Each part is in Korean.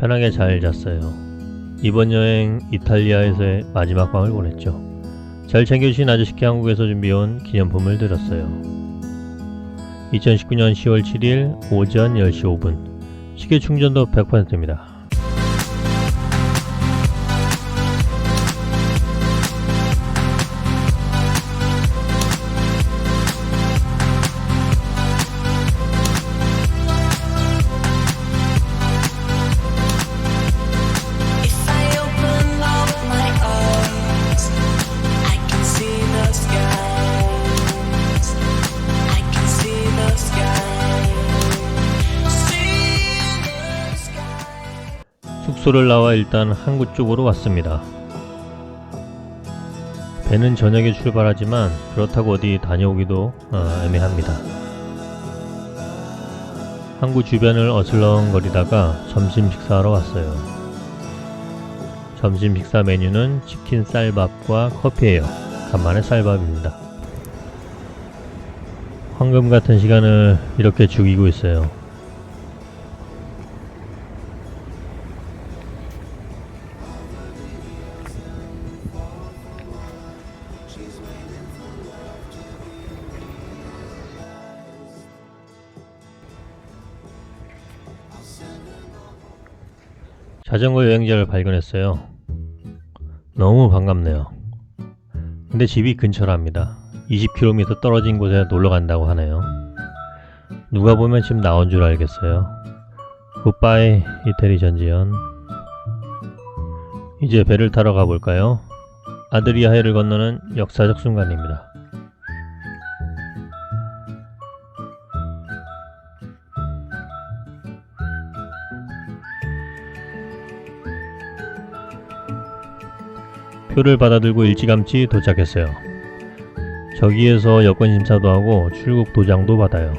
편하게 잘 잤어요. 이번 여행 이탈리아에서의 마지막 밤을 보냈죠. 잘 챙겨주신 아저씨께 한국에서 준비해온 기념품을 드렸어요. 2019년 10월 7일 오전 10시 5분 시계 충전도 100%입니다. 숙소를 나와 일단 항구 쪽으로 왔습니다. 배는 저녁에 출발하지만 그렇다고 어디 다녀오기도 어, 애매합니다. 항구 주변을 어슬렁거리다가 점심 식사하러 왔어요. 점심 식사 메뉴는 치킨 쌀밥과 커피예요. 간만에 쌀밥입니다. 황금 같은 시간을 이렇게 죽이고 있어요. 자전거 여행자를 발견했어요. 너무 반갑네요. 근데 집이 근처랍니다. 20km 떨어진 곳에 놀러 간다고 하네요. 누가 보면 지금 나온 줄 알겠어요. 굿바이 이태리 전지현. 이제 배를 타러 가볼까요? 아드리아해를 건너는 역사적 순간입니다. 표를 받아들고 일찌감치 도착했어요. 저기에서 여권 심사도 하고 출국 도장도 받아요.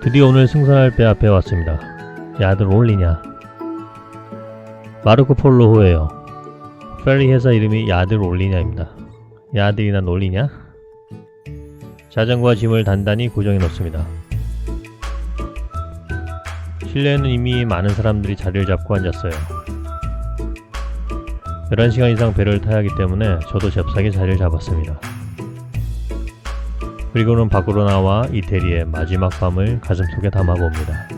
드디어 오늘 승선할 배 앞에 왔습니다. 야들 올리냐? 마르코 폴로호예요. 페리 회사 이름이 야들 올리냐입니다. 야들이나 놀리냐? 자전거와 짐을 단단히 고정해 놓습니다. 실내에는 이미 많은 사람들이 자리를 잡고 앉았어요. 11시간 이상 배를 타야 하기 때문에 저도 잽싸게 자리를 잡았습니다. 그리고는 밖으로 나와 이태리의 마지막 밤을 가슴속에 담아봅니다.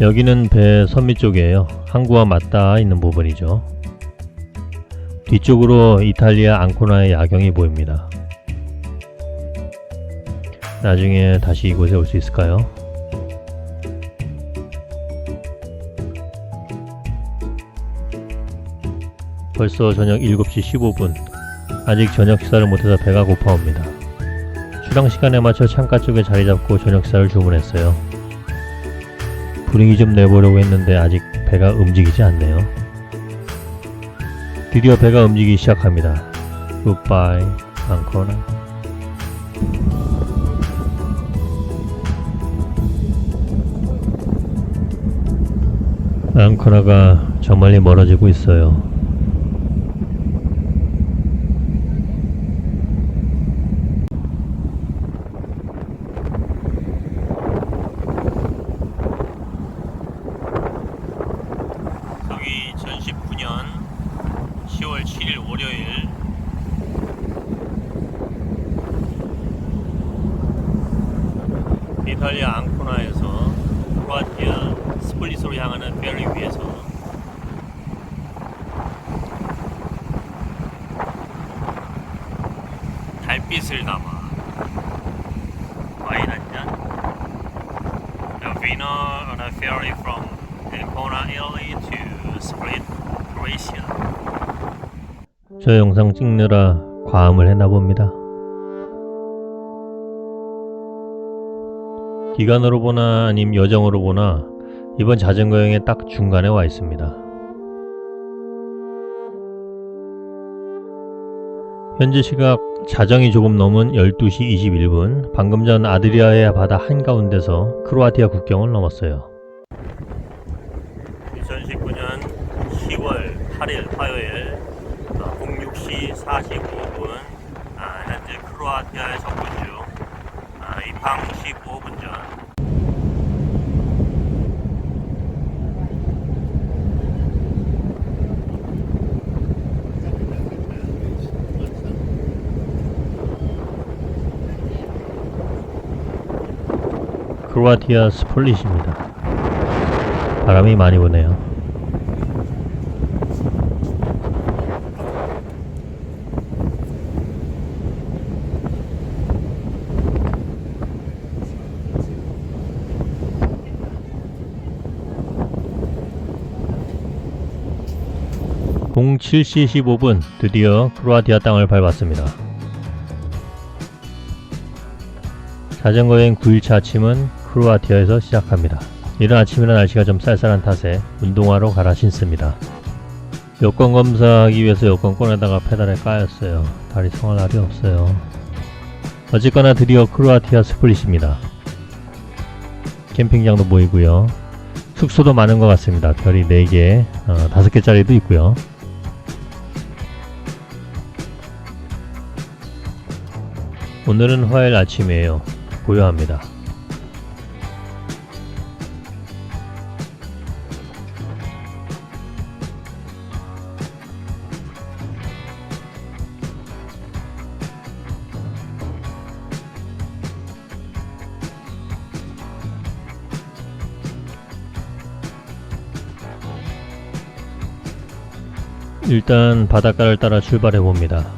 여기는 배 선미 쪽이에요. 항구와 맞닿아 있는 부분이죠. 뒤쪽으로 이탈리아 앙코나의 야경이 보입니다. 나중에 다시 이곳에 올 수 있을까요? 벌써 저녁 7시 15분. 아직 저녁 식사를 못해서 배가 고파옵니다. 출항 시간에 맞춰 창가 쪽에 자리 잡고 저녁 식사를 주문했어요. 분위기 좀 내보려고 했는데 아직 배가 움직이지 않네요. 드디어 배가 움직이기 시작합니다. 굿바이, 앙코나. 앙코나가 저 멀리 멀어지고 있어요. 여기 2019년 10월 7일 월요일 이탈리아 앙코나에서 크로아티아 스플릿으로 향하는 페리 위에서 달빛을 담아 와인 한잔 A winner on a ferry from Ancona, Italy to Split, Croatia. 저 영상 찍느라 과음을 했나 봅니다. 기간으로 보나 아님 여정으로 보나 이번 자전거 여행의 딱 중간에 와 있습니다. 현재 시각 자정이 조금 넘은 12시 21분 방금 전 아드리아의 바다 한가운데서 크로아티아 국경을 넘었어요. 2019년 10월 8일 화요일 06시 45분 아, 현재 크로아티아에 접근 중 아, 입항 15분 전 크로아티아 스플릿입니다. 바람이 많이 부네요. 공 7시 15분 드디어 크로아티아 땅을 밟았습니다. 자전거 여행 9일차 아침은 크로아티아에서 시작합니다. 이른 아침이라 날씨가 좀 쌀쌀한 탓에 운동화로 갈아 신습니다. 여권 검사하기 위해서 여권권에다가 페달에 까였어요. 다리 성할 날이 없어요. 어쨌거나 드디어 크로아티아 스플릿입니다. 캠핑장도 보이고요. 숙소도 많은 것 같습니다. 별이 4개, 어, 5개짜리도 있고요. 오늘은 화요일 아침이에요. 고요합니다. 일단 바닷가를 따라 출발해 봅니다.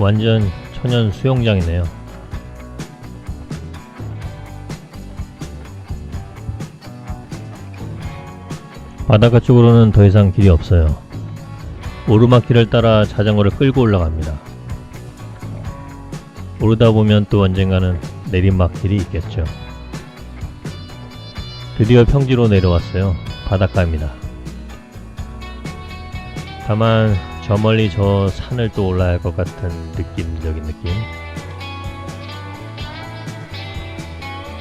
완전 천연 수영장이네요. 바닷가 쪽으로는 더 이상 길이 없어요. 오르막길을 따라 자전거를 끌고 올라갑니다. 오르다 보면 또 언젠가는 내리막길이 있겠죠. 드디어 평지로 내려왔어요. 바닷가입니다. 다만 저 멀리 저 산을 또 올라야 할 것 같은 느낌적인 느낌.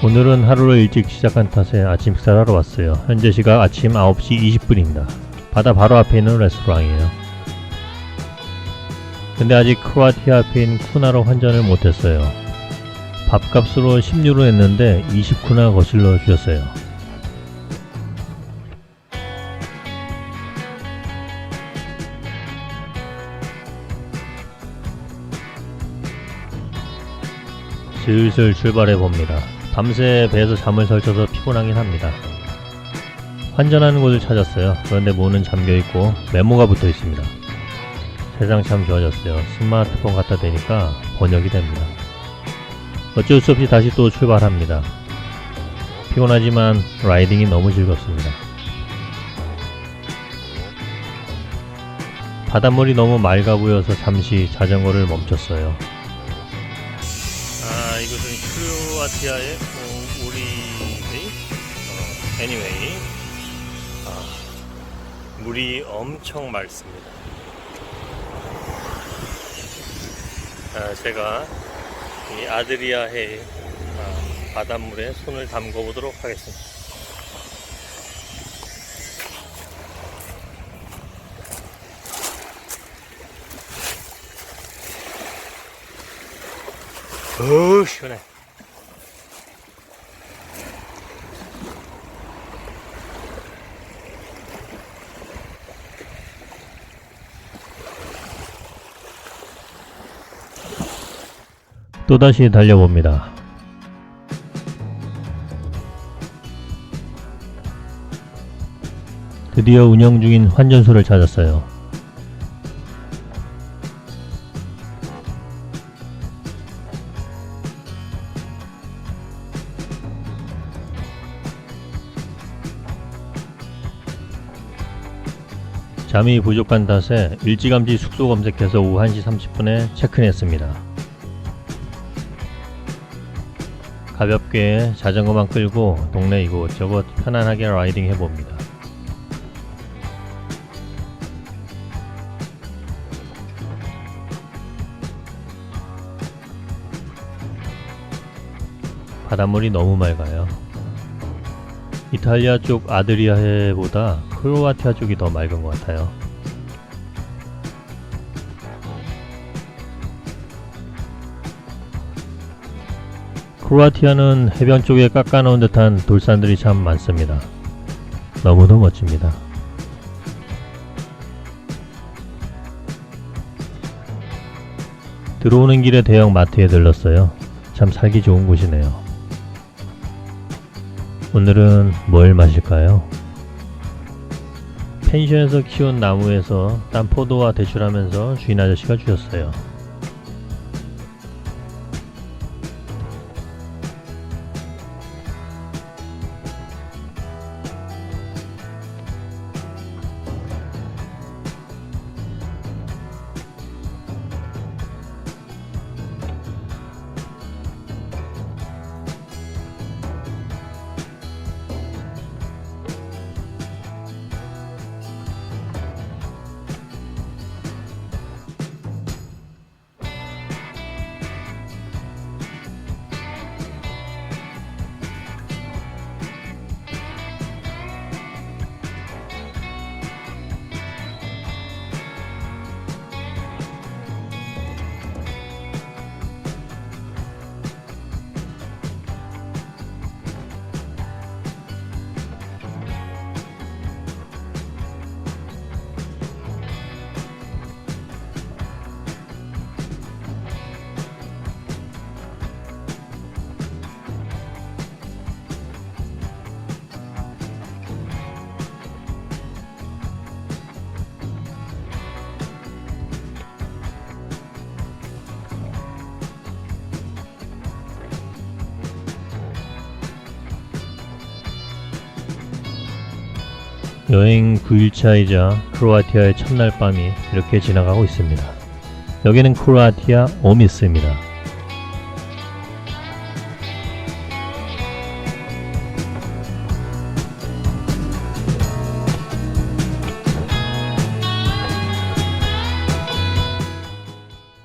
오늘은 하루를 일찍 시작한 탓에 아침 식사를 하러 왔어요. 현재 시각 아침 9시 20분입니다. 바다 바로 앞에 있는 레스토랑이에요. 근데 아직 크로아티아 앞인 쿠나로 환전을 못했어요. 밥값으로 10유로 냈는데 20쿠나 거슬러 주셨어요. 슬슬 출발해 봅니다. 밤새 배에서 잠을 설쳐서 피곤하긴 합니다. 환전하는 곳을 찾았어요. 그런데 문은 잠겨 있고 메모가 붙어 있습니다. 세상 참 좋아졌어요. 스마트폰 갖다 대니까 번역이 됩니다. 어쩔 수 없이 다시 또 출발합니다. 피곤하지만 라이딩이 너무 즐겁습니다. 바닷물이 너무 맑아 보여서 잠시 자전거를 멈췄어요. 아, 이곳은 크로아티아의 어, 우리 어, anyway 아, 물이 엄청 맑습니다. 아, 제가 이 아드리아해 아, 바닷물에 손을 담궈 보도록 하겠습니다. 어우 시원해. 또다시 달려봅니다. 드디어 운영 중인 환전소를 찾았어요. 잠이 부족한 탓에 일찌감치 숙소 검색해서 오후 1시 30분에 체크인했습니다. 가볍게 자전거만 끌고 동네 이곳저곳 편안하게 라이딩 해봅니다. 바닷물이 너무 맑아요. 이탈리아 쪽 아드리아해보다 크로아티아 쪽이 더 맑은 것 같아요. 크로아티아는 해변 쪽에 깎아놓은 듯한 돌산들이 참 많습니다. 너무도 멋집니다. 들어오는 길에 대형 마트에 들렀어요. 참 살기 좋은 곳이네요. 오늘은 뭘 마실까요? 펜션에서 키운 나무에서 딴 포도와 대출하면서 주인 아저씨가 주셨어요. 여행 9일차이자 크로아티아의 첫날 밤이 이렇게 지나가고 있습니다. 여기는 크로아티아 오미스입니다.